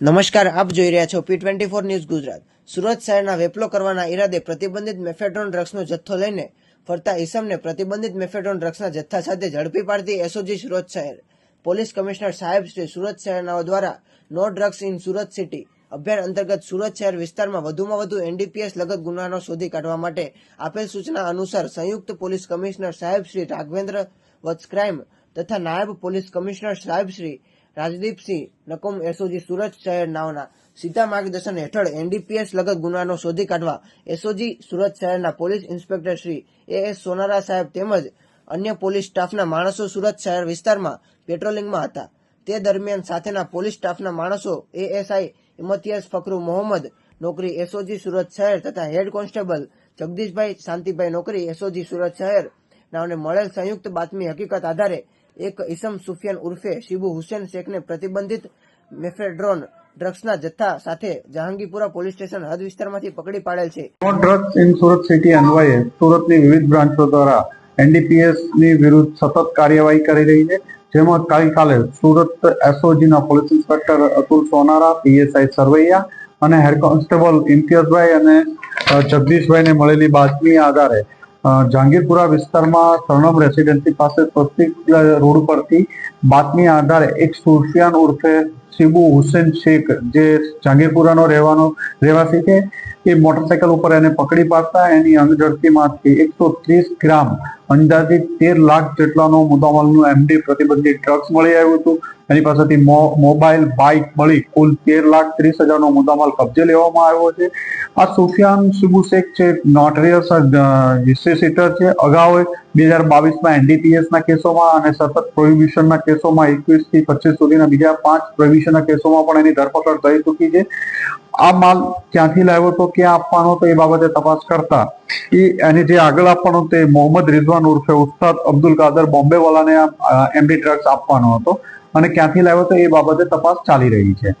નમસ્કાર, આપ જોઈ રહ્યા છો P twenty four news Gujarat. Surat શહેરના વેપલો કરવાના ઈરાદે પ્રતિબંધિત મેફેડ્રોન ડ્રગ્સનો જથ્થો લઈને ફરતા ઈસમને પ્રતિબંધિત મેફેડ્રોન ડ્રગ્સના જથ્થા સાથે ઝડપી પાડતી એસઓજી સુરત શહેર. પોલીસ કમિશનર સાહેબ શ્રી સુરત શહેરનાઓ દ્વારા no drugs in Surat city અભિયાન અંતર્ગત સુરત શહેર વિસ્તારમાં વધુમાં વધુ એનડીપીએસ લગત ગુનાનો શોધી કાઢવા માટે આપેલ સૂચના અનુસાર સંયુક્ત પોલીસ કમિશનર સાહેબ શ્રી રાઘવેન્દ્ર વત્સ ક્રાઇમ તથા નાયબ પોલીસ કમિશનર સાહેબ શ્રી રાજદીપસિંહ નકમ એસઓજી સુરત શહેર નાવના. સીધા માર્ગદર્શન હેઠળ એનડીપીએસ લગત ગુનાનો શોધી કાઢવા એસઓજી સુરત શહેરના police inspector Shri A S Sonara સાહેબ તેમજ અન્ય પોલીસ સ્ટાફના માણસો સુરત શહેર વિસ્તારમાં પેટ્રોલિંગમાં હતા. તે દરમિયાન સાથેના પોલીસ સ્ટાફના માણસો એએસઆઈ ઇમતિયાસ ફકરુ મોહમ્મદ, નોકરી એસઓજી સુરત શહેર તથા હેડ કોન્સ્ટેબલ જગદીશભાઈ શાંતિભાઈ, નોકરી એસઓજી સુરત શહેર. નામને મળેલ સંયુક્ત બાતમી હકીકત આધારે એક ઇસમ સુફિયાન ઉર્ફે શિબુ હુસેન શેખને પ્રતિબંધિત મેફેડ્રોન ડ્રગ્સના જથ્થા સાથે જહાંગીપુરા પોલીસ સ્ટેશન હદ વિસ્તારમાંથી પકડી પાડેલ છે. ડ્રગ્સ ઇન સુરત સિટી અન્વયે સુરતની વિવિધ બ્રાન્ચો દ્વારા એનડીપીએસની વિરુદ્ધ સતત કાર્યવાહી કરી રહી છે. જેમાં ગઈકાલે Surat એસઓજીના police inspector Atul Sonara PSI Sarvaiya અને હેડ કોન્સ્ટેબલ ઇમ્તિયાઝભાઈ અને જગદીશભાઈને મળેલી બાતમી આધારે જહાંગીરપુરા વિસ્તારમાં સરણમ રેસિડેન્સી પાસે સ્વસ્તિક રોડ પરથી બાતમી આધારે એક સુફિયાન ઉર્ફે શિબુ હુસેન શેખ, જે જહાંગીરપુરાનો રહેવાનો, રહેવાસી છે, એ મોટરસાયકલ ઉપર એને પકડી પાડતા એની અંગઝડતીમાંથી એકસો ત્રીસ ગ્રામ અંદાજિત તેર લાખ જેટલાનો મુદ્દામાલનું એમડી પ્રતિબંધિત ડ્રગ્સ મળી આવ્યું હતું. એની પાસેથી મોબાઈલ બાઇક મળી કુલ તેર લાખ ત્રીસ હજારનો મુદ્દામાલ કબજે લેવામાં આવ્યો છે. આ સુફિયાન સુબુસેક છે, નોટરિયસ હિસ્ટ્રી સીટર છે. અગાઉ બે હજાર બાવીસમાં એનડીપીએસના કેસોમાં અને સતત પ્રોહિબિશનના કેસોમાં એકવીસથી પચીસ સુધીના બીજા પાંચ પ્રોહિબિશનના કેસોમાં પણ એની ધરપકડ થઈ ચૂકી છે. આ માલ ક્યાંથી લાવ્યો તો ક્યાં આપવાનો હતો એ બાબતે તપાસ કરતા. એ, એને જે આગળ આપવાનો તે મોહમ્મદ રિઝવાન ઉર્ફે ઉસ્તાદ અબ્દુલ કાદર બોમ્બેવાલાને એમડી ડ્રગ્સ આપવાનો હતો. અને ક્યાંથી લાવ્યો તો એ બાબતે તપાસ ચાલી રહી છે.